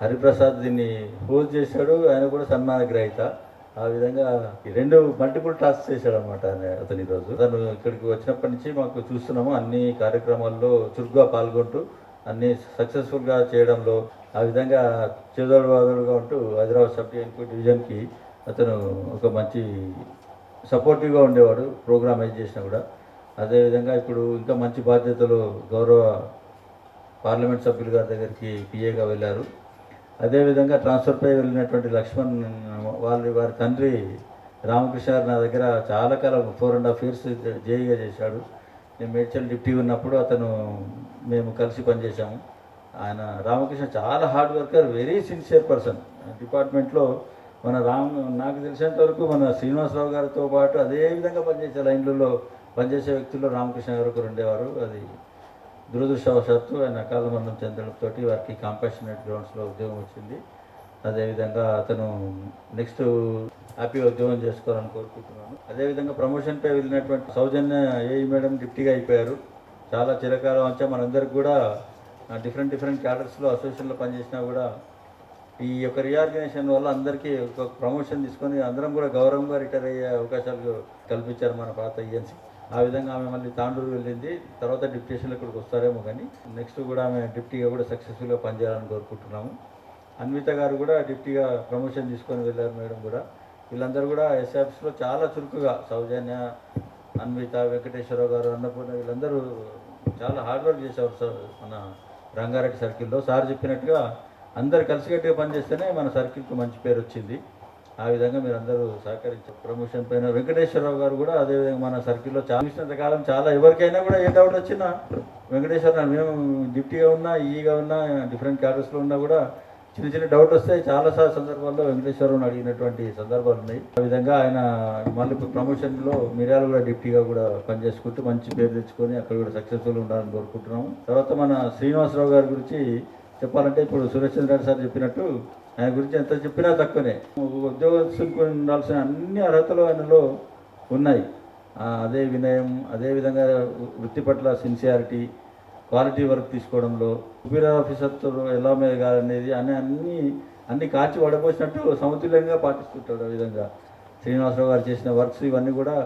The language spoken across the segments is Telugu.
హరిప్రసాద్ దీన్ని పూజ చేశాడు ఆయన కూడా సన్మాన గ్రహీత ఆ విధంగా ఈ రెండు మల్టిపుల్ టాస్క్ చేశాడు అనమాట అతను ఈరోజు. అతను ఇక్కడికి వచ్చినప్పటి నుంచి మాకు చూస్తున్నాము అన్ని కార్యక్రమాల్లో చురుగ్గా పాల్గొంటూ అన్ని సక్సెస్ఫుల్గా చేయడంలో. ఆ విధంగా చేదోడు ఉంటూ హైదరాబాద్ సబ్ డివిజన్కి అతను ఒక మంచి సపోర్టివ్గా ఉండేవాడు ప్రోగ్రామ్ ఏది చేసినా కూడా. అదేవిధంగా ఇప్పుడు ఇంకా మంచి బాధ్యతలు గౌరవ పార్లమెంట్ సభ్యులు గారి దగ్గరికి పిఏగా వెళ్ళారు. అదేవిధంగా ట్రాన్స్ఫర్పై వెళ్ళినటువంటి లక్ష్మణ్ వాళ్ళ వారి తండ్రి రామకృష్ణ నా దగ్గర చాలా కాలం ఫోర్ అండ్ హాఫ్ ఇయర్స్ జేఈగా చేశాడు. నేను మేడ్చల్ డిప్టీ ఉన్నప్పుడు అతను మేము కలిసి పనిచేశాము. ఆయన రామకృష్ణ చాలా hard worker very sincere person డిపార్ట్మెంట్లో మన రామ్ నాకు తెలిసినంత వరకు మన శ్రీనివాసరావు గారితో పాటు అదే విధంగా పనిచేసే లైన్లలో పనిచేసే వ్యక్తుల్లో రామకృష్ణ గారు ఒకరు ఉండేవారు. అది దురదృష్టవశాత్తు ఆయన అకాల మరణం చెందడంతో వారికి కాంపాషనేట్ గ్రౌండ్స్లో ఉద్యోగం వచ్చింది. అదేవిధంగా అతను నెక్స్ట్ హ్యాపీ ఉద్యోగం చేసుకోవాలని కోరుకుంటున్నాను. అదేవిధంగా ప్రమోషన్పై వెళ్ళినటువంటి సౌజన్య ఏఈ మేడం డిప్టీగా అయిపోయారు. చాలా చిరకాలం వచ్చా మనందరికి కూడా డిఫరెంట్ డిఫరెంట్ క్యాడర్స్లో అసోసియేషన్లో పనిచేసినా కూడా ఈ యొక్క రీఆర్గనైజేషన్ వల్ల అందరికీ ఒక ప్రమోషన్ తీసుకొని అందరం కూడా గౌరవంగా రిటైర్ అయ్యే అవకాశాలు కల్పించారు మన పాత ఈఎన్సీ ఆ విధంగా ఆమె మళ్ళీ తాండూరు వెళ్ళింది. తర్వాత డిప్యూటేషన్లో ఇక్కడికి వస్తారేమో కానీ నెక్స్ట్ కూడా ఆమె డిప్టీగా కూడా సక్సెస్ఫుల్గా పనిచేయాలని కోరుకుంటున్నాము. అన్విత గారు కూడా డిప్టీగా ప్రమోషన్ తీసుకొని వెళ్ళారు మేడం కూడా. వీళ్ళందరూ కూడా ఎస్ఆప్స్లో చాలా చురుకుగా సౌజన్య అన్విత వెంకటేశ్వరరావు గారు అన్నపూర్ణ వీళ్ళందరూ చాలా హార్డ్ వర్క్ చేసేవారు సార్ మన రంగారెడ్డి సర్కిల్లో సార్ చెప్పినట్టుగా అందరు కలిసికట్టుగా పనిచేస్తేనే మన సర్కిల్కి మంచి పేరు వచ్చింది. ఆ విధంగా మీరు అందరూ సహకరించారు ప్రమోషన్ పైన వెంకటేశ్వరరావు గారు కూడా అదేవిధంగా మన సర్కిల్లో చాలా కాలం చాలా ఎవరికైనా కూడా ఏ డౌట్ వచ్చినా వెంకటేశ్వర మేము డిప్టీగా ఉన్నా ఈగా ఉన్నా డిఫరెంట్ క్యాడర్స్లో ఉన్నా కూడా చిన్న చిన్న డౌట్ వస్తే చాలా సార్ సందర్భాల్లో వెంకటేశ్వరరావుని అడిగినటువంటి సందర్భాలు ఉన్నాయి. ఆ విధంగా ఆయన మళ్ళీ ప్రమోషన్లో మిర్యాలు కూడా డిప్టీగా కూడా పనిచేసుకుంటూ మంచి పేరు తెచ్చుకొని అక్కడ కూడా సక్సెస్ఫుల్ ఉండాలని కోరుకుంటున్నాము. తర్వాత మన శ్రీనివాసరావు గారి గురించి చెప్పాలంటే ఇప్పుడు సురేష్ చంద్ర సార్ చెప్పినట్టు ఆయన గురించి ఎంత చెప్పినా తక్కువనే. ఉద్యోగస్తులకు ఉండాల్సిన అన్ని అర్హతలు ఆయనలో ఉన్నాయి. అదే వినయం అదే విధంగా వృత్తి పట్ల సిన్సియారిటీ క్వాలిటీ వర్క్ తీసుకోవడంలో సుపీరియర్ ఆఫీసర్తో ఎలా మెదగాలనేది అని అన్ని అన్ని కాచి వడపోసినట్టు సమతుల్యంగా పాటిస్తుంటాడు ఆ విధంగా. శ్రీనివాసరావు గారు చేసిన వర్క్స్ ఇవన్నీ కూడా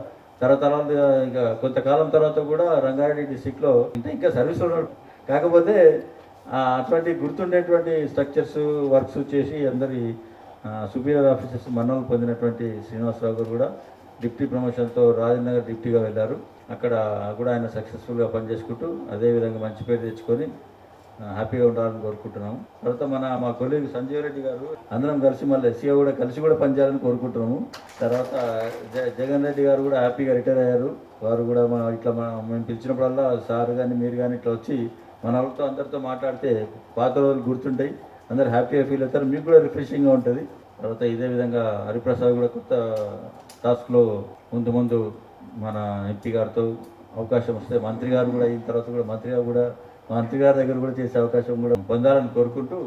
తరతరాలు ఇంకా కొంతకాలం తర్వాత కూడా రంగారెడ్డి డిస్టిక్లో ఇంకా ఇంకా సర్వీస్ ఉన్నాడు కాకపోతే అటువంటి గుర్తుండేటువంటి స్ట్రక్చర్స్ వర్క్స్ చేసి అందరి సుపీరియర్ ఆఫీసర్స్ మన్నలు పొందినటువంటి శ్రీనివాసరావు గారు కూడా డిప్టీ ప్రమోషన్తో రాజనగర్ డిప్టీగా వెళ్ళారు. అక్కడ కూడా ఆయన సక్సెస్ఫుల్గా పనిచేసుకుంటూ అదేవిధంగా మంచి పేరు తెచ్చుకొని హ్యాపీగా ఉండాలని కోరుకుంటున్నాము. తర్వాత మన మా కొలీగ్ సంజీవ్ రెడ్డి గారు అందరం కలిసి మళ్ళీ ఎస్సీగా కూడా కలిసి కూడా పనిచేయాలని కోరుకుంటున్నాము. తర్వాత జ జగన్ రెడ్డి గారు కూడా హ్యాపీగా రిటైర్ అయ్యారు. వారు కూడా మా ఇట్లా మన మేము పిలిచినప్పుడల్లా సార్ కానీ మీరు కానీ ఇట్లా వచ్చి మన వాళ్ళతో అందరితో మాట్లాడితే పాత రోజులు గుర్తుంటాయి. అందరు హ్యాపీగా ఫీల్ అవుతారు. మీకు కూడా రిఫ్రెషింగ్గా ఉంటుంది. తర్వాత ఇదే విధంగా హరిప్రసాద్ కూడా కొత్త టాస్క్లో ముందు ముందు మన ఎంపీ గారితో అవకాశం వస్తే మంత్రి గారు కూడా అయిన తర్వాత కూడా మంత్రి గారు కూడా మంత్రి గారి దగ్గర కూడా చేసే అవకాశం కూడా పొందాలని కోరుకుంటూ